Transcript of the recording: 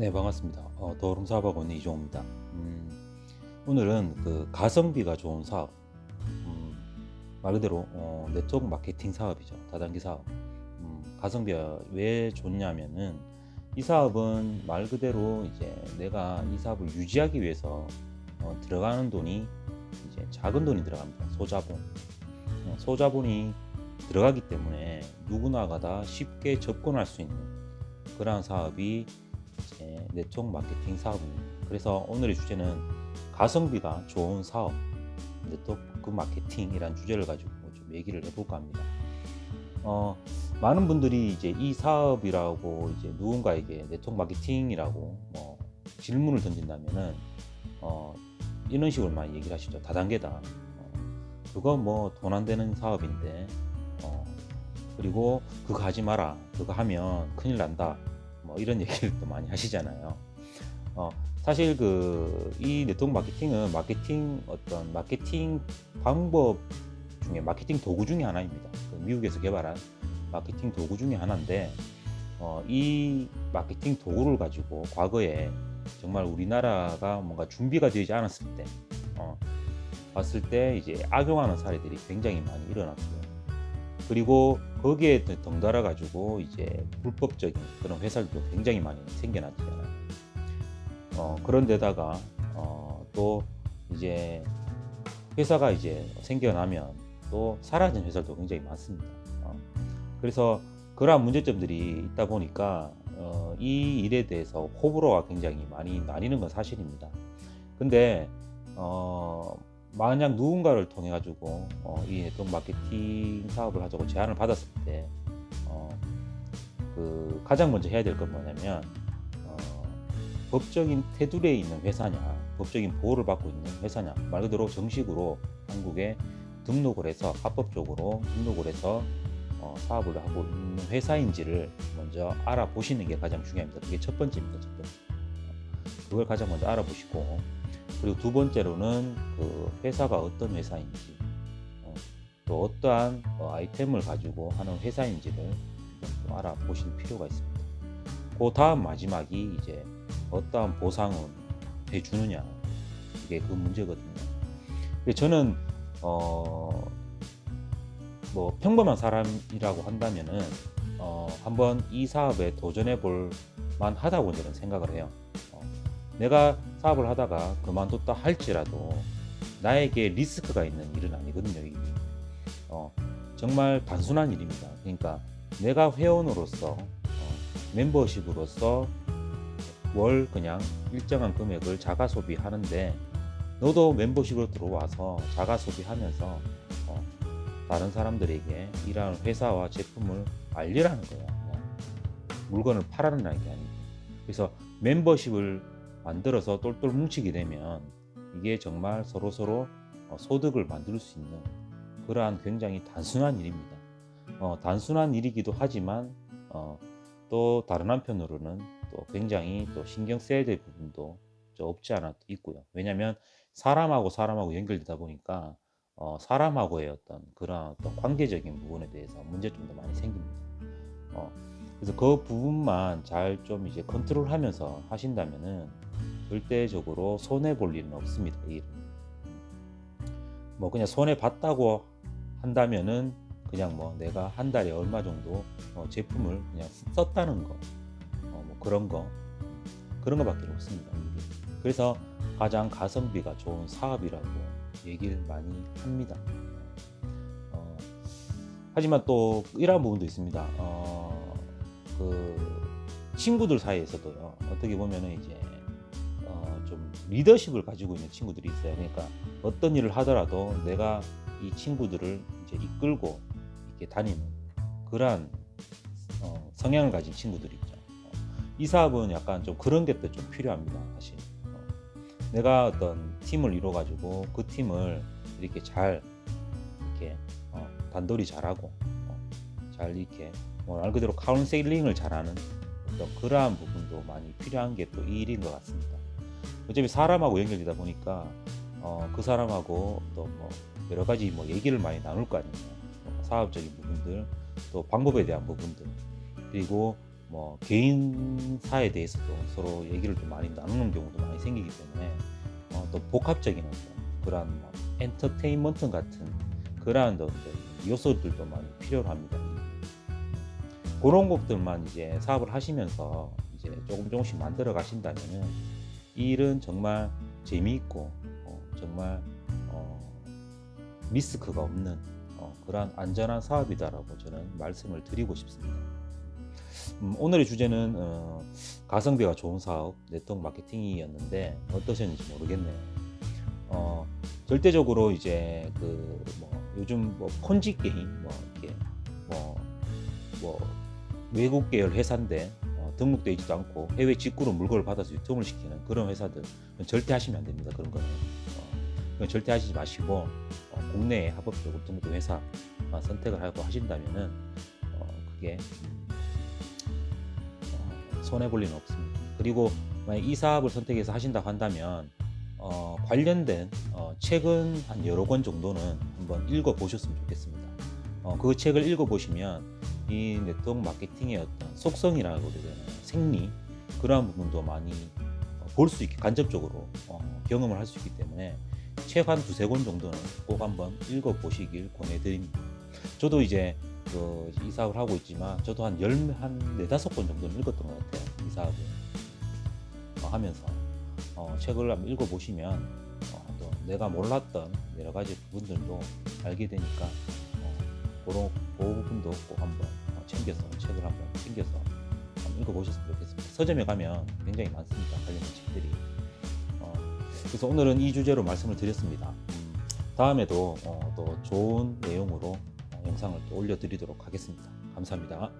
네 반갑습니다. 어, 도움 사업학원의 이종호입니다. 음, 오늘은 그 가성비가 좋은 사업, 음, 말 그대로 어, 네트워크 마케팅 사업이죠. 다단계 사업. 음, 가성비가 왜 좋냐면은 이 사업은 말 그대로 이제 내가 이 사업을 유지하기 위해서 어, 들어가는 돈이 이제 작은 돈이 들어갑니다. 소자본. 어, 소자본이 들어가기 때문에 누구나가 다 쉽게 접근할 수 있는 그러한 사업이 네트워크 마케팅 사업입니다. 그래서 오늘의 주제는 가성비가 좋은 사업, 네트워크 마케팅이라는 주제를 가지고 좀 얘기를 해볼까 합니다. 어, 많은 분들이 이제 이 사업이라고 이제 누군가에게 네트워크 마케팅이라고 뭐 질문을 던진다면은 어, 이런 식으로 많이 얘기를 하시죠. 다단계다. 어, 그거 뭐 돈 안 되는 사업인데 어, 그리고 그거 하지 마라. 그거 하면 큰일 난다. 뭐 이런 얘기를 또 많이 하시잖아요. 어, 사실 그 이 네트워크 마케팅은 마케팅 어떤 마케팅 방법 중에 마케팅 도구 중에 하나입니다. 그 미국에서 개발한 마케팅 도구 중에 하나인데 어, 이 마케팅 도구를 가지고 과거에 정말 우리나라가 뭔가 준비가 되지 않았을 때 어, 봤을 때 이제 악용하는 사례들이 굉장히 많이 일어났고요. 그리고 거기에 덩달아 가지고 이제 불법적인 그런 회사들도 굉장히 많이 생겨났잖아요. 어, 그런데다가 어, 또 이제 회사가 이제 생겨나면 또 사라진 회사도 굉장히 많습니다. 어, 그래서 그러한 문제점들이 있다 보니까 어, 이 일에 대해서 호불호가 굉장히 많이 나뉘는 건 사실입니다. 근데 어, 만약 누군가를 통해 가지고 어, 이 네트워크 마케팅 사업을 하자고 제안을 받았을 때 어, 그 가장 먼저 해야 될 건 뭐냐면 어, 법적인 테두리에 있는 회사냐 법적인 보호를 받고 있는 회사냐 말 그대로 정식으로 한국에 등록을 해서 합법적으로 등록을 해서 어, 사업을 하고 있는 회사인지를 먼저 알아보시는 게 가장 중요합니다. 그게 첫 번째입니다. 첫 번째. 그걸 가장 먼저 알아보시고 그리고 두 번째로는 그 회사가 어떤 회사인지 어, 또 어떠한 어, 아이템을 가지고 하는 회사인지를 좀 알아보실 필요가 있습니다. 그 다음 마지막이 이제 어떠한 보상은 해주느냐 이게 그 문제거든요. 저는 어, 뭐 평범한 사람이라고 한다면은 어, 한번 이 사업에 도전해 볼 만하다고 저는 생각을 해요. 어, 내가 사업을 하다가 그만뒀다 할지라도 나에게 리스크가 있는 일은 아니거든요. 이게. 어, 정말 단순한 일입니다. 그러니까 내가 회원으로서 어, 멤버십으로서 월 그냥 일정한 금액을 자가 소비하는데 너도 멤버십으로 들어와서 자가 소비하면서 어, 다른 사람들에게 이러한 회사와 제품을 알리라는 거야. 물건을 팔아라는 게 아니고. 그래서 멤버십을 만들어서 똘똘 뭉치게 되면 이게 정말 서로 서로 어, 소득을 만들 수 있는 그러한 굉장히 단순한 일입니다. 어, 단순한 일이기도 하지만 어, 또 다른 한편으로는 또 굉장히 또 신경 써야 될 부분도 좀 없지 않아 있고요. 왜냐하면 사람하고 사람하고 연결되다 보니까 어, 사람하고의 어떤 그런 어떤 관계적인 부분에 대해서 문제점도 많이 생깁니다. 어, 그래서 그 부분만 잘 좀 이제 컨트롤하면서 하신다면은 절대적으로 손해 볼 일은 없습니다. 뭐 그냥 손해 봤다고 한다면은 그냥 뭐 내가 한 달에 얼마 정도 어, 제품을 그냥 썼다는 거, 어, 뭐 그런 거 그런 거밖에 없습니다. 그래서 가장 가성비가 좋은 사업이라고 얘기를 많이 합니다. 어, 하지만 또 이러한 부분도 있습니다. 어, 그 친구들 사이에서도요. 어떻게 보면은 이제 리더십을 가지고 있는 친구들이 있어요. 그러니까 어떤 일을 하더라도 내가 이 친구들을 이제 이끌고 이렇게 다니는 그러한 어, 성향을 가진 친구들이 있죠. 어, 이 사업은 약간 좀 그런 게또좀 필요합니다. 사실 어, 내가 어떤 팀을 이뤄 가지고 그 팀을 이렇게 잘 이렇게 어, 단돌이 잘하고 어, 잘 이렇게 뭐말 그대로 카운셀링을 잘하는 어떤 그러한 부분도 많이 필요한 게 또 이 일인 것 같습니다. 어차피 사람하고 연결되다 보니까 어, 그 사람하고 또 뭐 여러 가지 뭐 얘기를 많이 나눌 거 아니에요. 뭐 사업적인 부분들, 또 방법에 대한 부분들, 그리고 뭐 개인사에 대해서도 서로 얘기를 좀 많이 나누는 경우도 많이 생기기 때문에 어, 또 복합적인 어떤 그러한 뭐 엔터테인먼트 같은 어떤 요소들도 많이 필요로 합니다. 그런 곡들만 이제 사업을 하시면서 이제 조금 조금씩 만들어 가신다면은 이 일은 정말 재미있고 어, 정말 어, 리스크가 없는 어, 그러한 안전한 사업이다라고 저는 말씀을 드리고 싶습니다. 음, 오늘의 주제는 어, 가성비가 좋은 사업 네트워크 마케팅이었는데 어떠셨는지 모르겠네요. 어, 절대적으로 이제 그 뭐 요즘 뭐 폰지 게임 뭐 이렇게 뭐, 뭐 외국 계열 회사인데 어, 등록되어 있지도 않고 해외 직구로 물건을 받아서 유통을 시키는 그런 회사들 절대 하시면 안 됩니다. 그런 거는 어, 절대 하시지 마시고 어, 국내에 합법적으로 등록된 회사 어, 선택을 하고 하신다면은 어, 그게 어, 손해 볼 일은 없습니다. 그리고 만약 이 사업을 선택해서 하신다고 한다면 어, 관련된 어, 책은 한 여러 권 정도는 한번 읽어 보셨으면 좋겠습니다. 어, 그 책을 읽어 보시면 이 네트워크 마케팅의 어떤 속성이라고 되나요? 생리 그러한 부분도 많이 볼 수 있게 간접적으로 어, 경험을 할 수 있기 때문에 책 한 두세 권 정도는 꼭 한번 읽어 보시길 권해드립니다. 저도 이제 그, 이 사업을 하고 있지만 저도 한 열, 한 네다섯 권 정도는 읽었던 것 같아요. 이 사업을 어, 하면서 어, 책을 한번 읽어 보시면 어, 또 내가 몰랐던 여러 가지 부분들도 알게 되니까 어, 그런 그 부분도 꼭 한번 어, 챙겨서 책을 한번 챙겨서 한번 읽어보셨으면 좋겠습니다. 서점에 가면 굉장히 많습니다. 관련된 책들이. 어, 그래서 오늘은 이 주제로 말씀을 드렸습니다. 음, 다음에도 어, 또 좋은 내용으로 어, 영상을 또 올려드리도록 하겠습니다. 감사합니다.